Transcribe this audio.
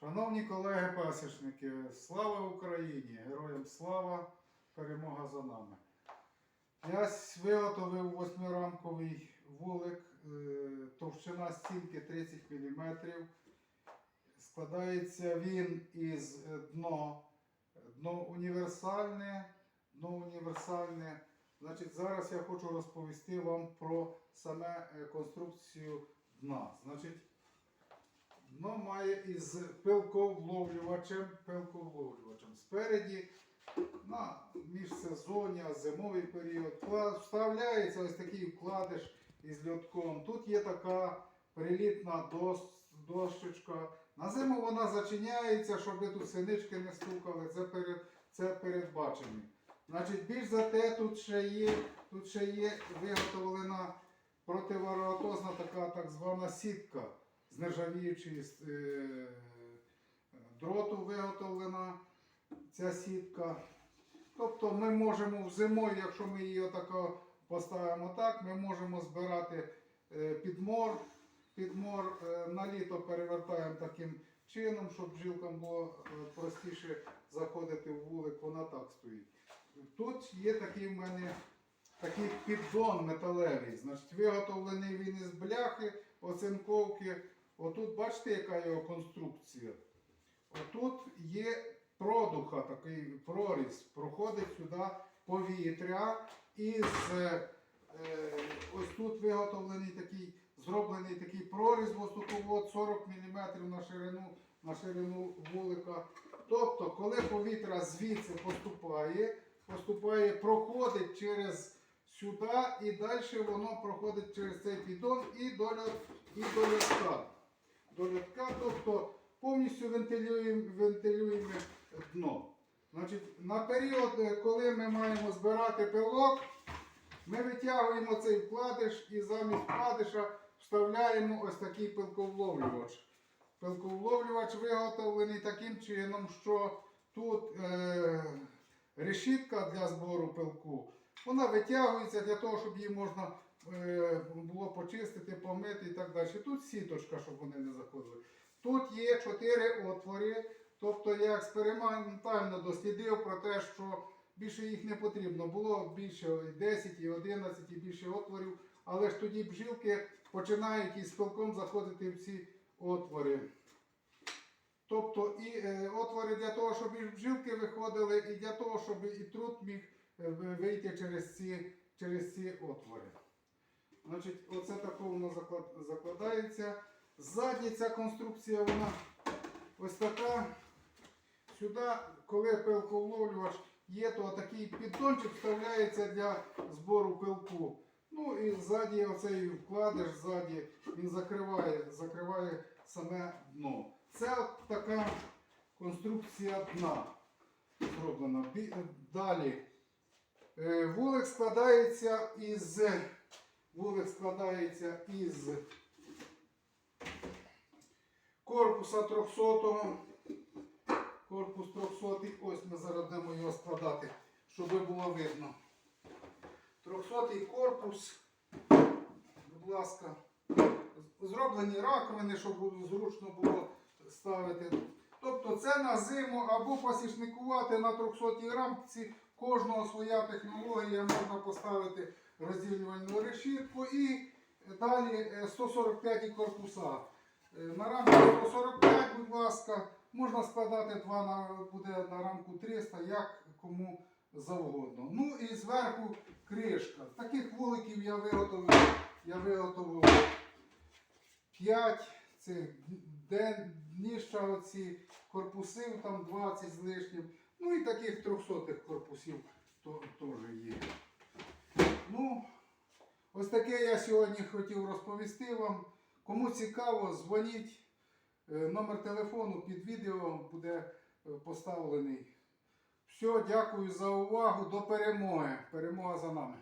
Шановні колеги-пасічники, слава Україні! Героям слава! Перемога за нами! Я виготовив восьмирамковий вулик, е, товщина стінки 30 мм. Складається він із дно, дно універсальне, дно універсальне. Значить, зараз я хочу розповісти вам про саме е, конструкцію дна. Значить, Дно має із пилковловлювачем, пилковловлювачем. Спереді на міжсезоння, зимовий період вставляється ось такий вкладиш із льотком. Тут є така прилітна дощечка. На зиму вона зачиняється, щоб тут синички не стукали. Це, перед, це передбачено. Значить, більш за те, тут ще є, тут ще є виготовлена противоротозна така так звана сітка з нержавіючої е, дроту виготовлена ця сітка. Тобто ми можемо в зимою, якщо ми її отако поставимо так, ми можемо збирати е, підмор. Підмор е, на літо перевертаємо таким чином, щоб бжилкам було е, простіше заходити в вулик, вона так стоїть. Тут є такий в мене такий піддон металевий. Значить, виготовлений він із бляхи, оцинковки. Отут бачите, яка його конструкція. Отут є продуха, такий проріз, проходить сюди повітря із е, ось тут виготовлений такий, зроблений такий проріз, от 40 мм на ширину, на ширину вулика. Тобто, коли повітря звідси поступає, поступає, проходить через сюди і далі воно проходить через цей піддон і до, і до льотка. До льотка, тобто повністю вентилюємо, вентилюємо дно. Значить, на період, е, коли ми маємо збирати пилок, ми витягуємо цей вкладиш і замість вкладиша вставляємо ось такий пилковловлювач. Пилковловлювач виготовлений таким чином, що тут е, решітка для збору пилку, вона витягується для того, щоб її можна було почистити, помити і так далі. Тут сіточка, щоб вони не заходили. Тут є чотири отвори. Тобто я експериментально дослідив про те, що більше їх не потрібно. Було більше 10 і 11 і більше отворів, але ж тоді бжилки починають із пилком заходити в ці отвори. Тобто і е, отвори для того, щоб і бжилки виходили, і для того, щоб і труд міг е, вийти через ці, через ці отвори. Значить, оце тако воно закладається. Ззаді ця конструкція вона ось така. Сюди, коли пилковловлювач є, то такий піддончик вставляється для збору пилку. Ну і ззаді оцей вкладиш, ззаді він закриває, закриває саме дно. Це така конструкція дна зроблена. Далі. Е, Вулик складається із вулик складається із корпуса 300-го. Корпус 300 ось ми зараз будемо його складати, щоб було видно. 300 корпус, будь ласка, зроблені раковини, щоб зручно було ставити. Тобто це на зиму або посішникувати на 300 рамці. Кожного своя технологія можна поставити розділювальну решітку і далі е, 145 корпуса. Е, На рамку 145, будь ласка, можна складати два на буде на рамку 300, як кому завгодно. Ну і зверху кришка. Таких вуликів я виготовив. Я виготовив 5 цих дніща оці корпусів, там 20 з лишнім. Ну і таких 300 корпусів то- теж є. Ну, ось таке я сьогодні хотів розповісти вам. Кому цікаво, дзвоніть. Е, Номер телефону під відео буде е, поставлений. Все, дякую за увагу. До перемоги. Перемога за нами.